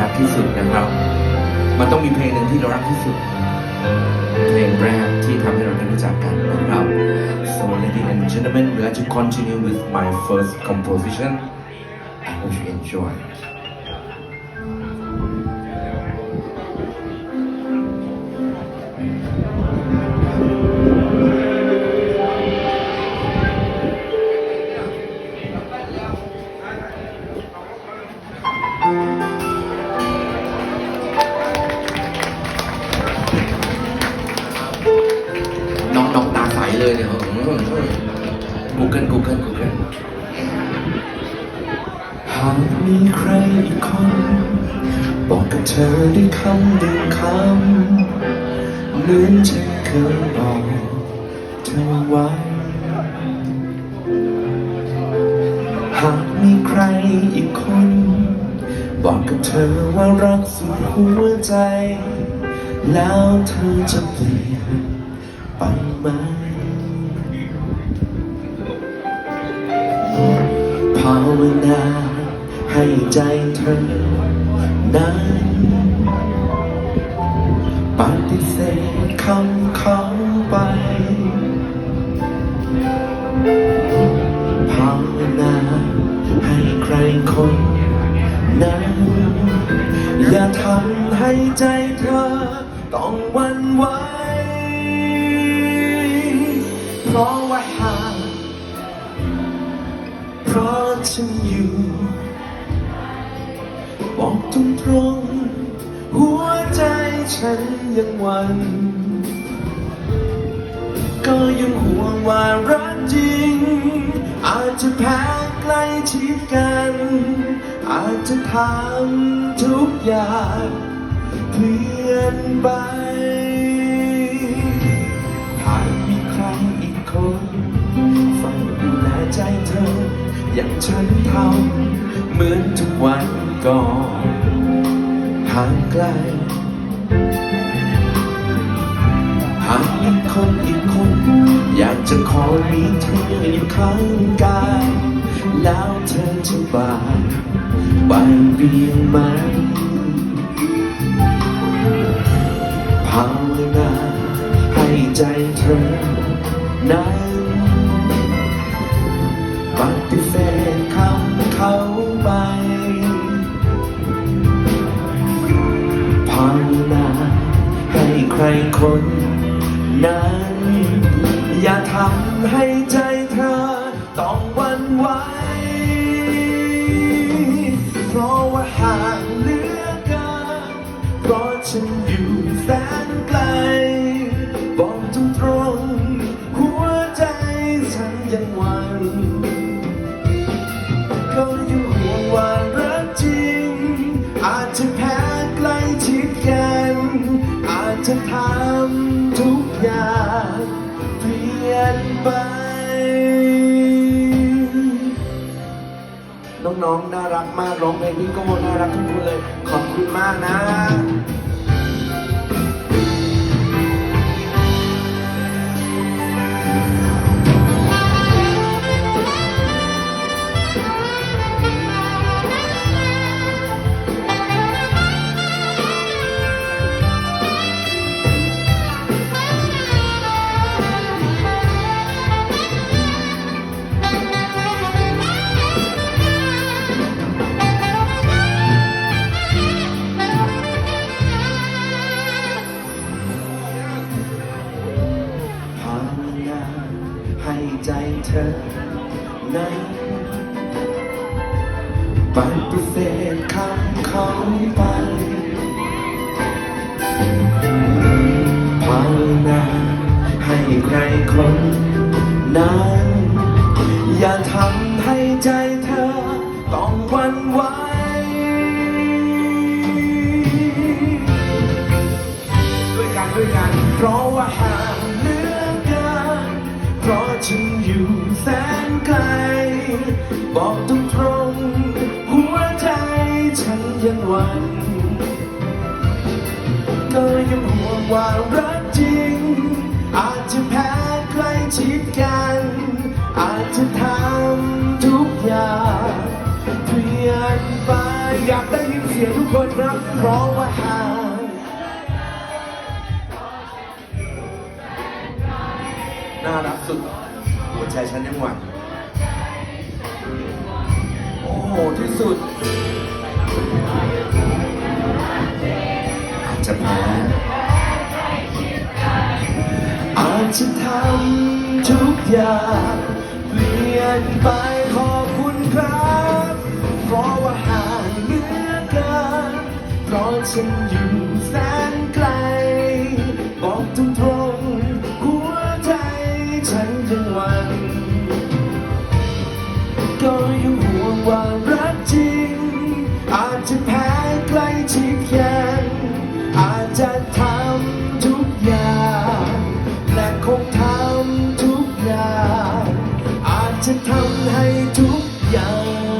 รักที่สุดนะครับ มันต้องมีเพลงหนึ่งที่เรารักที่สุด เพลงแรกที่ทำให้เราได้รู้จักกันนะครับ so ladies and gentlemen we are to continue with my first composition I hope you enjoy เลยเนี่ย Google Google Google หากมีใครอีกคน บอกกับเธอด้วยคำหนึ่งคำเหมือนฉันเคยบอกเธอไว้หากมีใครอีกคน บอกกับเธอว่ารักสุดหัวใจ แล้วเธอจะเปลี่ยนไปไหมาวนาให้ใจเธอนั้นปฏิเสธคำเขาไปภาวนาให้ใครคนนั้นอย่าทำให้ใจเธอต้องวันไหว งตรง หัวใจฉันยังหวัน ก็ยังห่วงว่ารักจริง อาจจะแพ้ใกล้ชิดกัน อาจจะทำทุกอย่างเปลี่ยนไปหากมีใครอีกคนเฝ้าดูแลใจเธอ อย่างฉันทำเหมือนทุกวันก่อน ห่างไกล หากมีคนอีกคน อยากจะขอมีเธออยู่ข้างกาย แล้วเธอจะบานบานเบียงไหมภาวนาให้ใจเธอนั้นปฏิเส คนนั้น อย่าทำให้ใจเธอต้องวันไหวเพราะว่าห่างเหลือกินเพราะฉันอยู่แสนไกล บอกตรงตรงๆหัวใจฉันยังหวั่น น้องๆ น่ารักมาก ร้องเพลงนี้ก็น่ารักทุกคนเลย ขอบคุณมากนะ เธอนั้นปฏิเสธคำเขาไปภาวนาให้ใครคนนั้น บอกตรงตรงหัวใจฉันยังหวั่นก็ยังห่วงว่ารักจริง อาจจะแพ้ใกล้ชิดกัน อาจจะทำทุกอย่างเปลี่ยนไปอยากได้ยินเสียงทุกคนรับเพราะว่าห่างน่ารักสุดหัวใจฉันยังหวั่น โหที่สุด อาจจะแพ้อาจจะทำทุกอย่างเปลี่ยนไปขอบคุณครับ เพราะว่าห่างเหลือเกินเพราะฉันอยู่แสนไกล ทุกอย่าง